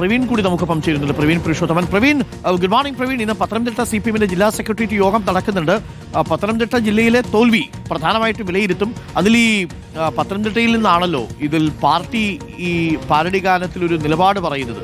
പ്രവീൺ കൂടി നമുക്കൊപ്പം ചേരുന്നുണ്ട് Praveen Purushothaman. Praveen good morning Praveen. ഇന്ന് പത്തനംതിട്ട സി പി എമ്മിന്റെ ജില്ലാ സെക്രട്ടേറിയറ്റ് യോഗം നടക്കുന്നുണ്ട് പത്തനംതിട്ട ജില്ലയിലെ തോൽവി പ്രധാനമായിട്ട് വിലയിരുത്തും. അതിൽ ഈ പത്തനംതിട്ടയിൽ നിന്നാണല്ലോ ഇതിൽ പാർട്ടി ഈ പാരടി ഗാനത്തിൽ ഒരു നിലപാട് പറയുന്നത്.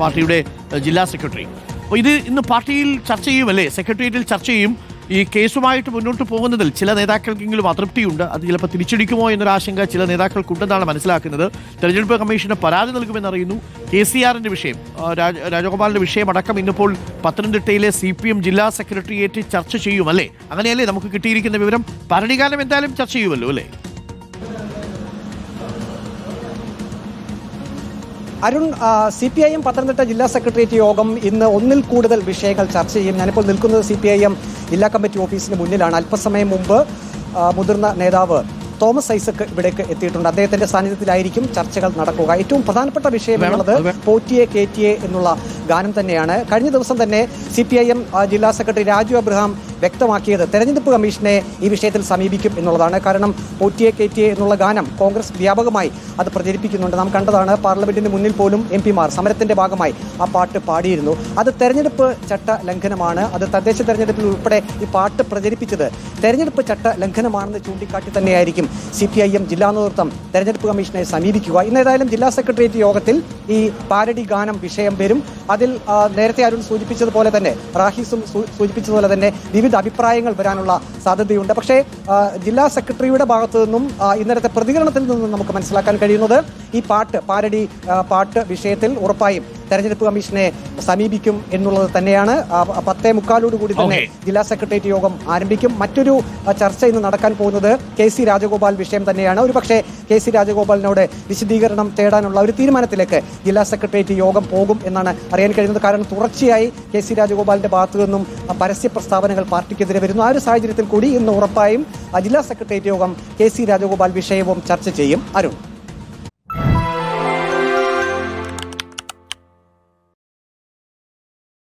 പാർട്ടിയുടെ ജില്ലാ സെക്രട്ടറി അപ്പോൾ ഇത് ഇന്ന് പാർട്ടിയിൽ ചർച്ച ചെയ്യുമല്ലേ സെക്രട്ടേറിയറ്റിൽ ചർച്ച ചെയ്യും. ഈ കേസുമായിട്ട് മുന്നോട്ട് പോകുന്നതിൽ ചില നേതാക്കൾക്കെങ്കിലും അതൃപ്തിയുണ്ട്. അത് ചിലപ്പോൾ തിരിച്ചടിക്കുമോ എന്നൊരു ആശങ്ക ചില നേതാക്കൾക്കുണ്ടെന്നാണ് മനസ്സിലാക്കുന്നത്. തെരഞ്ഞെടുപ്പ് കമ്മീഷന് പരാതി നൽകുമെന്നറിയുന്നു കെ സി ആറിന്റെ വിഷയം ആ, രാജ- രാജഗോപാലിന്റെ വിഷയം അടക്കം ഇന്നിപ്പോൾ പത്തനംതിട്ടയിലെ സി പി എം ജില്ലാ സെക്രട്ടേറിയറ്റ് ചർച്ച ചെയ്യും അല്ലേ? അങ്ങനെയല്ലേ നമുക്ക് കിട്ടിയിരിക്കുന്ന വിവരം? ഭരണികാലം എന്തായാലും ചർച്ച ചെയ്യുമല്ലോ അല്ലേ? Arun C P I M Pathanamthitta ജില്ലാ സെക്രട്ടേറിയറ്റ് യോഗം ഇന്ന് ഒന്നിൽ കൂടുതൽ വിഷയങ്ങൾ ചർച്ച ചെയ്യും. ഞാനിപ്പോൾ നിൽക്കുന്നത് സി പി ഐ എം ജില്ലാ കമ്മിറ്റി ഓഫീസിന് മുന്നിലാണ്. അല്പസമയം മുമ്പ് മുതിർന്ന നേതാവ് തോമസ് ഐസക് ഇവിടേക്ക് എത്തിയിട്ടുണ്ട്. അദ്ദേഹത്തിന്റെ സാന്നിധ്യത്തിലായിരിക്കും ചർച്ചകൾ നടക്കുക. ഏറ്റവും പ്രധാനപ്പെട്ട വിഷയം എന്നുള്ളത്. പോറ്റിയെ കേറ്റിയെ എന്നുള്ള ഗാനം തന്നെയാണ്. കഴിഞ്ഞ ദിവസം തന്നെ സി പി ഐ എം ജില്ലാ സെക്രട്ടറി രാജു അബ്രഹാം വ്യക്തമാക്കിയത് തെരഞ്ഞെടുപ്പ് കമ്മീഷനെ ഈ വിഷയത്തിൽ സമീപിക്കും എന്നുള്ളതാണ്. കാരണം പോറ്റിയെ കേറ്റിയെ എന്നുള്ള ഗാനം കോൺഗ്രസ് വ്യാപകമായി അത് പ്രചരിപ്പിക്കുന്നുണ്ട്. നാം കണ്ടതാണ് പാർലമെന്റിന്റെ മുന്നിൽ പോലും എം പിമാർ സമരത്തിന്റെ ഭാഗമായി ആ പാട്ട് പാടിയിരുന്നു. അത് തെരഞ്ഞെടുപ്പ് ചട്ട ലംഘനമാണ്. അത് തദ്ദേശ തെരഞ്ഞെടുപ്പിൽ ഉൾപ്പെടെ ഈ പാട്ട് പ്രചരിപ്പിച്ചത് തെരഞ്ഞെടുപ്പ് ചട്ട ലംഘനമാണെന്ന് ചൂണ്ടിക്കാട്ടി തന്നെയായിരിക്കും. സി പി ഐ എം ജില്ലാ നേതൃത്വം തെരഞ്ഞെടുപ്പ് കമ്മീഷനെ സമീപിക്കുക. ഇന്ന് ഏതായാലും ജില്ലാ സെക്രട്ടേറിയറ്റ് യോഗത്തിൽ ഈ പാരഡി ഗാനം വിഷയം വരും. അതിൽ നേരത്തെ അരുൺ സൂചിപ്പിച്ചതുപോലെ തന്നെ റാഹിസും സൂചിപ്പിച്ചതുപോലെ തന്നെ വിവിധ അഭിപ്രായങ്ങൾ വരാനുള്ള സാധ്യതയുണ്ട്. പക്ഷേ ജില്ലാ സെക്രട്ടറിയുടെ ഭാഗത്തു നിന്നും ഇന്നലത്തെ പ്രതികരണത്തിൽ നിന്നും നമുക്ക് മനസ്സിലാക്കാൻ കഴിയുന്നത് ഈ പാട്ട് പാരഡി ആ, പാട്ട് വിഷയത്തിൽ ഉറപ്പായും തെരഞ്ഞെടുപ്പ് കമ്മീഷനെ സമീപിക്കും എന്നുള്ളത് തന്നെയാണ്. പത്തേ മുക്കാലോട് കൂടി തന്നെ ജില്ലാ സെക്രട്ടേറിയറ്റ് യോഗം ആരംഭിക്കും. മറ്റൊരു ചർച്ച ഇന്ന് നടക്കാൻ പോകുന്നത് കെ സി രാജഗോപാൽ വിഷയം തന്നെയാണ്. ഒരുപക്ഷെ കെ സി രാജഗോപാലിനോട് വിശദീകരണം തേടാനുള്ള ഒരു തീരുമാനത്തിലേക്ക് ജില്ലാ സെക്രട്ടേറിയറ്റ് യോഗം പോകും എന്നാണ് അറിയാൻ കഴിയുന്നത്. കാരണം തുടർച്ചയായി കെ സി രാജഗോപാലിന്റെ ഭാഗത്തു നിന്നും പരസ്യ പ്രസ്താവനകൾ പാർട്ടിക്കെതിരെ വരുന്നു. ആ ഒരു സാഹചര്യത്തിൽ കൂടി ഇന്ന് ഉറപ്പായും ജില്ലാ സെക്രട്ടേറിയറ്റ് യോഗം കെ സി രാജഗോപാൽ വിഷയവും ചർച്ച ചെയ്യും. അരുൺ.